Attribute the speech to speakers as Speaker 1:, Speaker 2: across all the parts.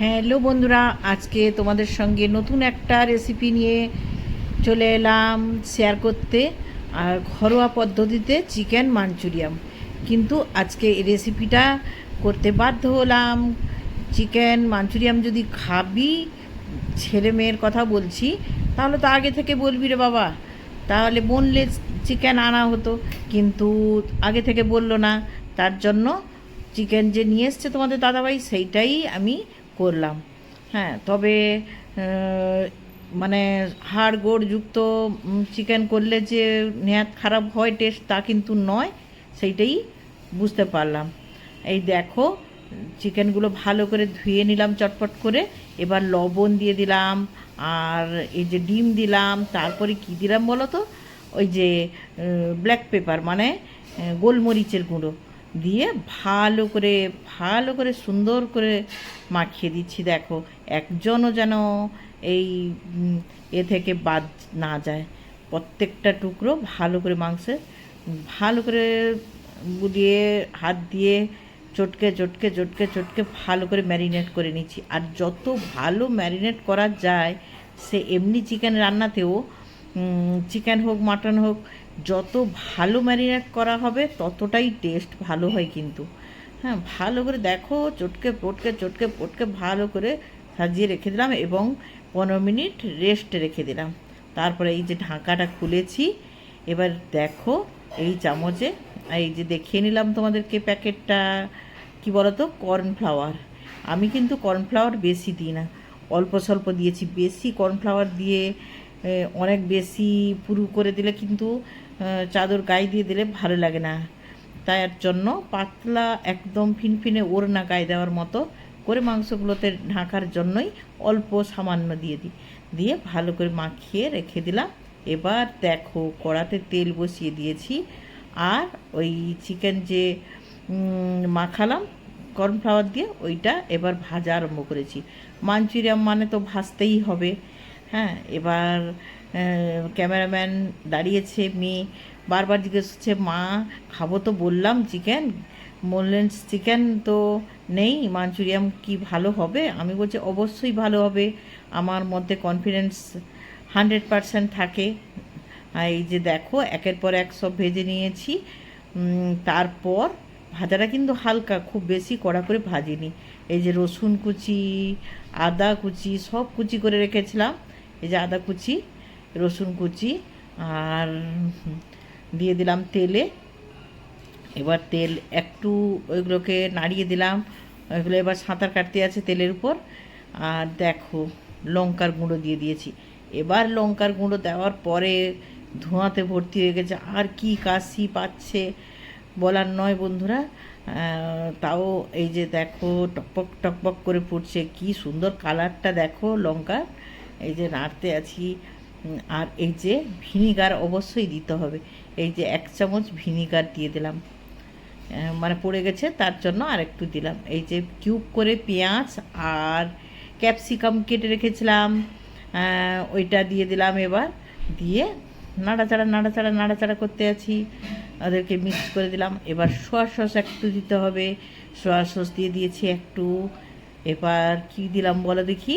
Speaker 1: Hello বন্ধুরা, আজকে তোমাদের সঙ্গে নতুন একটা রেসিপি নিয়ে চলে এলাম শেয়ার করতে, আর ঘরোয়া পদ্ধতিতে চিকেন মাঞ্চুরিয়াম কিন্তু আজকে এই রেসিপিটা করতে বাধ্য হলাম। চিকেন মাঞ্চুরিয়াম যদি খাবি, ছেলে মেয়ের কথা বলছি, তাহলে তো আগে থেকে বলবি রে বাবা। তাহলে বোনলেস চিকেন আনা হতো, কিন্তু আগে থেকে বলল না। তার জন্য চিকেন যে নিয়ে এসছে তোমাদের দাদাভাই, সেইটাই আমি করলাম। হ্যাঁ তবে মানে হাড় গোড়যুক্ত চিকেন করলে যে নেহাত খারাপ হয় টেস্ট তা কিন্তু নয়, সেইটাই বুঝতে পারলাম। এই দেখো চিকেনগুলো ভালো করে ধুয়ে নিলাম চটপট করে, এবার লবণ দিয়ে দিলাম, আর এই যে ডিম দিলাম, তারপরে কি দিলাম বলো তো? ওই যে ব্ল্যাক পেপার মানে গোলমরিচের গুঁড়ো। দিয়ে ভালো করে ভালো করে সুন্দর করে মাখিয়ে দিচ্ছি, দেখো। একজনও যেন এই এ থেকে বাদ না যায়। প্রত্যেকটা টুকরো ভালো করে মাংসের ভালো করে বুলিয়ে হাত দিয়ে চটকে চটকে চটকে চটকে ভালো করে ম্যারিনেট করে নিচ্ছি। আর যত ভালো ম্যারিনেট করা যায়, সে এমনি চিকেন রান্নাতেও চিকেন হোক মাটন হোক, যত ভালো ম্যারিনেট করা হবে, ততটাই টেস্ট ভালো হয় কিন্তু। হ্যাঁ ভালো করে দেখো, চটকে, পটকে চটকে, পটকে ভালো করে সাজিয়ে রেখে দিলাম এবং পনেরো মিনিট রেস্ট রেখে দিলাম। তারপরে এই যে ঢাকাটা খুলেছি, এবার দেখো এই চামচে, এই যে দেখিয়ে নিলাম তোমাদেরকে প্যাকেটটা, কি বলতো কর্নফ্লাওয়ার আমি কিন্তু কর্নফ্লাওয়ার বেশি দিই না, অল্প স্বল্প দিয়েছি। বেশি কর্নফ্লাওয়ার দিয়ে অনেক বেশি পুরু করে দিলে কিন্তু চাদর গায়ে দিয়ে দিলে ভালো লাগে না। তাই এর জন্য পাতলা একদম ফিনফিনে ওড়না গায়ে দেওয়ার মতো করে মাংসগুলোতে ঢাকার জন্যই অল্প সামান্য দিয়ে দিই দিয়ে ভালো করে মাখিয়ে রেখে দিলাম। এবার দেখো কড়াতে তেল বসিয়ে দিয়েছি। আর ওই চিকেন যে মাখালাম কর্নফ্লাওয়ার দিয়ে ওইটা এবার ভাজা আরম্ভ করেছি। মাঞ্চুরিয়াম মানে তো ভাজতেই হবে। হ্যাঁ এবার ক্যামেরাম্যান দাঁড়িয়েছে, মেয়ে বারবার জিজ্ঞেস করছে, মা, খাব তো বললাম চিকেন? বললেন, চিকেন তো নেই মাঞ্চুরিয়াম কি ভালো হবে? আমি বলছি, অবশ্যই ভালো হবে, আমার মধ্যে কনফিডেন্স হান্ড্রেড পারসেন্ট থাকে। এই যে দেখো, একের পর এক সব ভেজে নিয়েছি তারপর ভাজাটা কিন্তু হালকা, খুব বেশি কড়া করে ভাজিনি। এই যে রসুন কুচি, আদা কুচি, সব কুচি করে রেখেছিলাম। এই যে আদা কুচি, রসুন কুচি আর দিয়ে দিলাম তেলে। এবার তেল একটু ওইগুলোকে নাড়িয়ে দিলাম। ওইগুলো এবার সাঁতার কাটতে আছে তেলের উপর। আর দেখো, লঙ্কার গুঁড়ো দিয়ে দিয়েছি। এবার লঙ্কার গুঁড়ো দেওয়ার পরে ধোঁয়াতে ভর্তি হয়ে গেছে। আর কি কাশি পাচ্ছে বলার নয় বন্ধুরা। তাও এই যে দেখো টকপক টকপক করে ফুটছে। কি সুন্দর কালারটা দেখো লঙ্কার। এই যে নাড়তে আছি আর এই যে ভিনিগার অবশ্যই দিতে হবে। এই যে এক চামচ ভিনিগার দিয়ে দিলাম। মানে পড়ে গেছে, তার জন্য আর একটু দিলাম। এই যে কিউব করে পেঁয়াজ আর ক্যাপসিকাম কেটে রেখেছিলাম। ওইটা দিয়ে দিলাম এবার। দিয়ে নাড়াচাড়া নাড়াচাড়া নাড়াচাড়া করতে আছি। ওদেরকে মিক্স করে দিলাম। এবার সোয়া সস একটু দিতে হবে। সোয়া সস দিয়ে দিয়েছি একটু। এবার কি দিলাম বলো দেখি?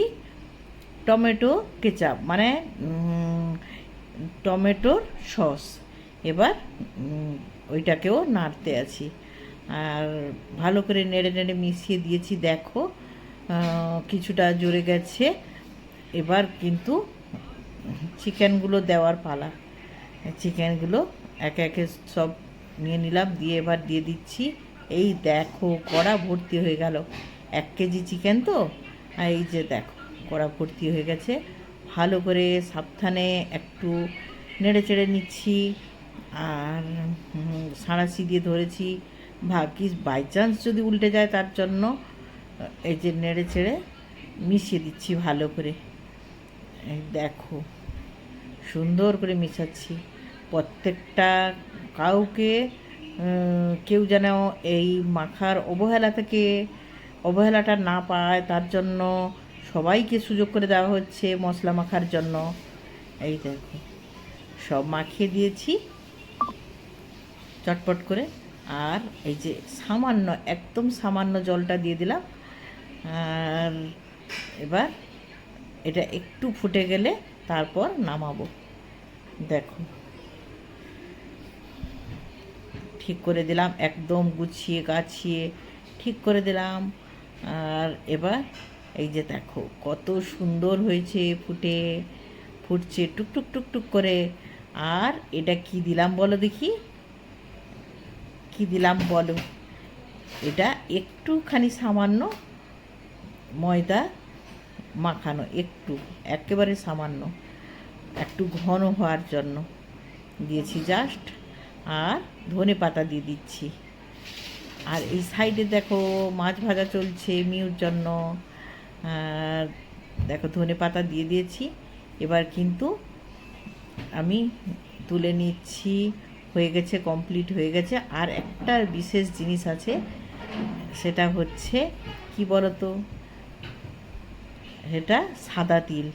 Speaker 1: টমেটো কেচাপ মানে টমেটোর সস। এবার ওইটাকেও নাড়তে আছি। আর ভালো করে নেড়ে নেড়ে মিশিয়ে দিয়েছি, দেখো কিছুটা জুড়ে গেছে। এবার কিন্তু চিকেনগুলো দেওয়ার পালা। চিকেনগুলো একে একে সব নিয়ে নিলাম, দিয়ে এবার দিয়ে দিচ্ছি। এই দেখো, কড়া ভর্তি হয়ে গেল। এক কেজি চিকেন তো? এই যে দেখো কড়া ভর্তি হয়ে গেছে। ভালো করে সাবধানে একটু নেড়ে চেড়ে নিচ্ছি। আর সাঁড়াশি দিয়ে ধরেছি। ভাগ্যিস বাই চান্স যদি উল্টে যায় তার জন্য, এই যে নেড়ে চেড়ে মিশিয়ে দিচ্ছি ভালো করে। দেখো, সুন্দর করে মিশাচ্ছি। প্রত্যেকটা কাউকে কেউ যেন এই মাখার অবহেলা থেকে অবহেলাটা না পায়, তার জন্য সবাইকে সুযোগ করে দেওয়া হচ্ছে মশলা মাখার জন্য। এই দেখো, সব মাখিয়ে দিয়েছি। চটপট করে। আর এই যে সামান্য, একদম সামান্য জলটা দিয়ে দিলাম। আর এবার এটা একটু ফুটে গেলে তারপর নামাবো। দেখো, ঠিক করে দিলাম, একদম গুছিয়ে গাছিয়ে ঠিক করে দিলাম। আর এবার এই যে দেখো, কত সুন্দর হয়েছে ফুটে, ফুটছে টুকটুক টুকটুক করে। আর এটা কি দিলাম বলো দেখি? কি দিলাম বলো? এটা একটুখানি সামান্য ময়দা মাখানো, একটু, একেবারে সামান্য। একটু ঘন হওয়ার জন্য দিয়েছি জাস্ট আর ধনে পাতা দিয়ে দিচ্ছি। আর এই সাইডে দেখো, মাছ ভাজা চলছে মিউর জন্য। দেখো ধনে পাতা দিয়ে দিয়েছি। এবার কিন্তু আমি তুলে নিচ্ছি, হয়ে গেছে কমপ্লিট হয়ে গেছে। আর একটা বিশেষ জিনিস আছে, সেটা হচ্ছে কি বলতো? এটা সাদা তিল।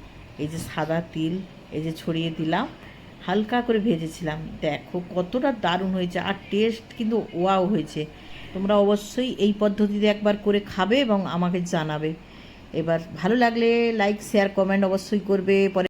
Speaker 1: এই যে সাদা তিল, এই যে ছড়িয়ে দিলাম, হালকা করে ভেজেছিলাম। দেখো কতটা দারুণ হয়েছে, আর টেস্ট কিন্তু ওয়াও হয়েছে। তোমরা অবশ্যই এই পদ্ধতিতে একবার করে খাবে এবং আমাকে জানাবে। এবার ভালো লাগলে লাইক শেয়ার কমেন্ট অবশ্যই করবে। পরে